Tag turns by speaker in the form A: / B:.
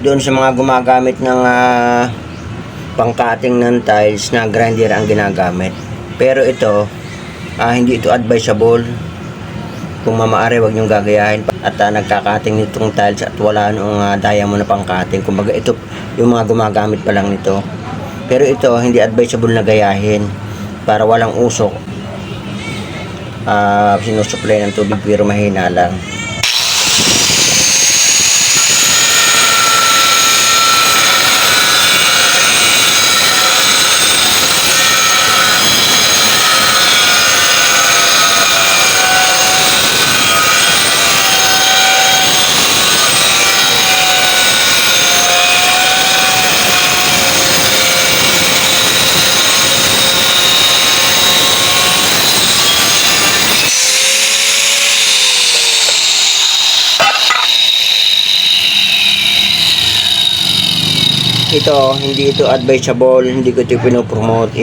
A: doon sa mga gumagamit ng ah, pangkating ng tiles na grinder ang ginagamit. Pero ito, ah, hindi ito advisable. Kung mamaari, wag niyong gagayahin. At ah, nagkakating nitong tiles at wala nung uh, diamond na pangkating. Kumbaga ito, yung mga gumagamit pa lang nito. Pero ito, hindi advisable na gayahin para walang usok. Ah, sinusupply ng tubig pero mahina lang. Ito, hindi ito advisable, hindi ko ito pinopromote.